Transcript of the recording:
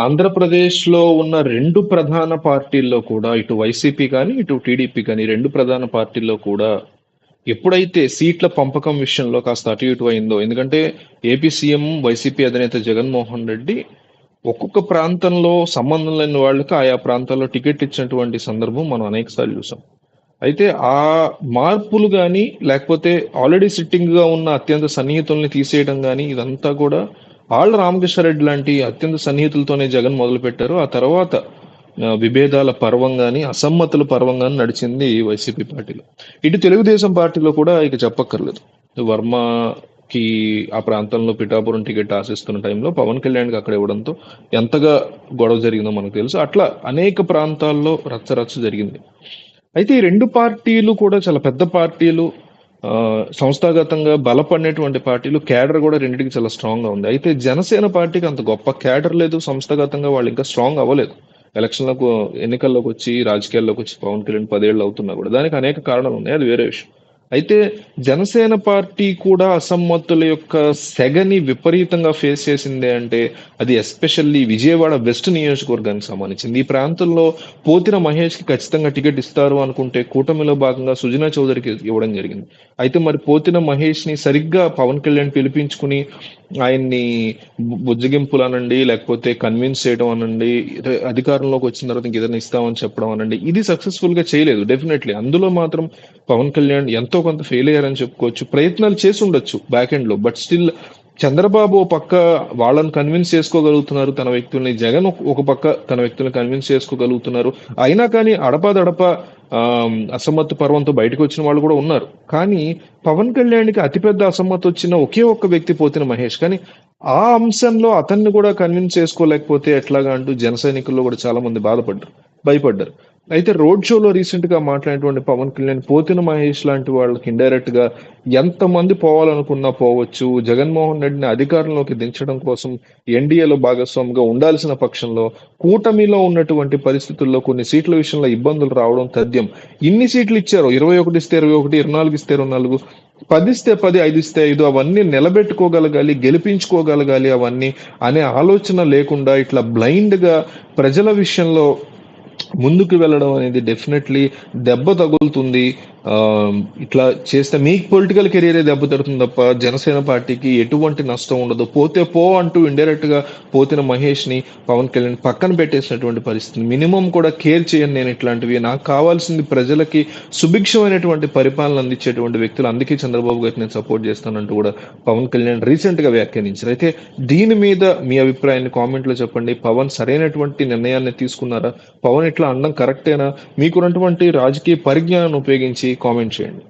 ఆంధ్రప్రదేశ్‌లో ఉన్న రెండు ప్రధాన పార్టీల్లో కూడా ఇటు వైసీపీ కానీ ఇటు టీడీపీ కానీ రెండు ప్రధాన పార్టీల్లో కూడా ఎప్పుడైతే సీట్ల పంపకం విషయంలో కాస్త అటు ఇటు అయిందో ఎందుకంటే ఏపీ సీఎం వైసీపీ అధినేత జగన్మోహన్ రెడ్డి ఒక్కొక్క ప్రాంతంలో సంబంధం లేని వాళ్ళకి ఆయా ప్రాంతాల్లో టికెట్ ఇచ్చినటువంటి సందర్భం మనం అనేకసార్లు చూసాం. అయితే ఆ మార్పులు కానీ లేకపోతే ఆల్రెడీ సిట్టింగ్‌గా ఉన్న అత్యంత సన్నిహితుల్ని తీసేయడం కానీ ఇదంతా కూడా ఆళ్ళ రామకృష్ణారెడ్డి లాంటి అత్యంత సన్నిహితులతోనే జగన్ మొదలుపెట్టారు. ఆ తర్వాత విభేదాల పర్వం కానీ అసమ్మతుల పర్వం కానీ నడిచింది వైసీపీ పార్టీలో. ఇటు తెలుగుదేశం పార్టీలో కూడా ఇక చెప్పక్కర్లేదు. వర్మకి ఆ ప్రాంతంలో పిఠాపురం టికెట్ ఆశిస్తున్న టైంలో పవన్ కళ్యాణ్‌కి అక్కడ ఇవ్వడంతో ఎంతగా గొడవ జరిగిందో మనకు తెలుసు. అట్లా అనేక ప్రాంతాల్లో రచ్చ రచ్చ జరిగింది. అయితే ఈ రెండు పార్టీలు కూడా చాలా పెద్ద పార్టీలు. సంస్థాగతంగా బలపడినటువంటి పార్టీలు. క్యాడర్ కూడా రెండింటికి చాలా స్ట్రాంగ్‌గా ఉంది. అయితే జనసేన పార్టీకి అంత గొప్ప క్యాడర్ లేదు. సంస్థాగతంగా వాళ్ళు ఇంకా స్ట్రాంగ్ అవ్వలేదు. ఎలక్షన్‌లకు ఎన్నికల్లోకొచ్చి, రాజకీయాల్లోకొచ్చి పవన్ కళ్యాణ్ పదేళ్ళు అవుతున్నా కూడా. దానికి అనేక కారణాలు ఉన్నాయి. అది వేరే విషయం. అయితే జనసేన పార్టీ కూడా అసమ్మతుల యొక్క సెగని విపరీతంగా ఫేస్ చేసిందే అంటే అది ఎస్పెషల్లీ విజయవాడ వెస్ట్ నియోజకవర్గానికి సంబంధించింది. ఈ ప్రాంతంలో పోతిన మహేష్‌కి ఖచ్చితంగా టికెట్ ఇస్తారు అనుకుంటే కూటమిలో భాగంగా సుజనా చౌదరికి ఇవ్వడం జరిగింది. అయితే మరి పోతిన మహేష్‌ని సరిగ్గా పవన్ కళ్యాణ్ పిలిపించుకుని ఆయన్ని బుజ్జగింపులు అనండి, లేకపోతే కన్విన్స్ చేయడం అనండి, అధికారంలోకి వచ్చిన తర్వాత ఇంకేదైనా ఇస్తామని చెప్పడం అనండి. ఇది సక్సెస్‌ఫుల్‌గా చేయలేదు డెఫినెట్లీ అందులో మాత్రం పవన్ కళ్యాణ్ ఎంతో కొంత ఫెయిల్ అయ్యారని చెప్పుకోవచ్చు. ప్రయత్నాలు చేసి ఉండొచ్చు బ్యాక్ ఎండ్‌లో. బట్ స్టిల్ చంద్రబాబు పక్క వాళ్ళని కన్విన్స్ చేసుకోగలుగుతున్నారు తన వ్యక్తుల్ని. జగన్ ఒక పక్క తన వ్యక్తుల్ని కన్విన్స్ చేసుకోగలుగుతున్నారు. అయినా కానీ అడపాదడపా అసమ్మతి పర్వంతో బయటకొచ్చిన వాళ్ళు కూడా ఉన్నారు. కానీ పవన్ కళ్యాణ్‌కి అతిపెద్ద అసమ్మతొచ్చిన ఒకే ఒక్క వ్యక్తి పోతిన మహేష్. కానీ ఆ అంశంలో అతన్ని కూడా కన్విన్స్ చేసుకోలేకపోతే ఎట్లాగా అంటూ జన సైనికుల్లో కూడా చాలా మంది బాధపడ్డారు. భయపడ్డారు. అయితే రోడ్ షోలో రీసెంట్‌గా మాట్లాడినటువంటి పవన్ కళ్యాణ్ పోతిన మహేష్ లాంటి వాళ్ళకి ఇండైరెక్ట్‌గా ఎంతమంది పోవాలనుకున్నా పోవచ్చు. జగన్మోహన్ రెడ్డిని అధికారంలోకి దించడం కోసం ఎన్డీఏలో భాగస్వామిగా ఉండాల్సిన పక్షంలో కూటమిలో ఉన్నటువంటి పరిస్థితుల్లో కొన్ని సీట్ల విషయంలో ఇబ్బందులు రావడం తథ్యం. ఇన్ని సీట్లు ఇచ్చారు. 21 ఇస్తే 21, 24 ఇస్తే 24, 10 ఇస్తే 10, 5 ఇస్తే ఐదు అవన్నీ నిలబెట్టుకోగలగాలి, గెలిపించుకోగలగాలి అవన్నీ అనే ఆలోచన లేకుండా ఇట్లా బ్లైండ్‌గా ప్రజల విషయంలో ముందుకు వెళ్ళడం అనేది డెఫినెట్లీ దెబ్బ తగులుతుంది. ఇట్లా చేస్తే మీకు పొలిటికల్ కెరీరే దెబ్బతడుతుంది తప్ప జనసేన పార్టీకి ఎటువంటి నష్టం ఉండదు. పోతే పో అంటూ ఇండైరెక్ట్‌గా పోతిన మహేష్‌ని పవన్ కళ్యాణ్ పక్కన పెట్టేసినటువంటి పరిస్థితి. మినిమమ్ కూడా కేర్ చేయను నేను ఇట్లాంటివి. నాకు కావాల్సింది ప్రజలకి సుభిక్షమైనటువంటి పరిపాలన అందించేటువంటి వ్యక్తులు. అందుకే చంద్రబాబు గారికి నేను సపోర్ట్ చేస్తానంటూ కూడా పవన్ కళ్యాణ్ రీసెంట్‌గా వ్యాఖ్యానించారు. అయితే దీని మీద మీ అభిప్రాయాన్ని కామెంట్‌లో చెప్పండి. పవన్ సరైనటువంటి నిర్ణయాన్ని తీసుకున్నారా? పవన్ ఇట్లా అనడం కరెక్టేనా? మీకున్నటువంటి రాజకీయ పరిజ్ఞానాన్ని ఉపయోగించి కామెంట్ చేయండి.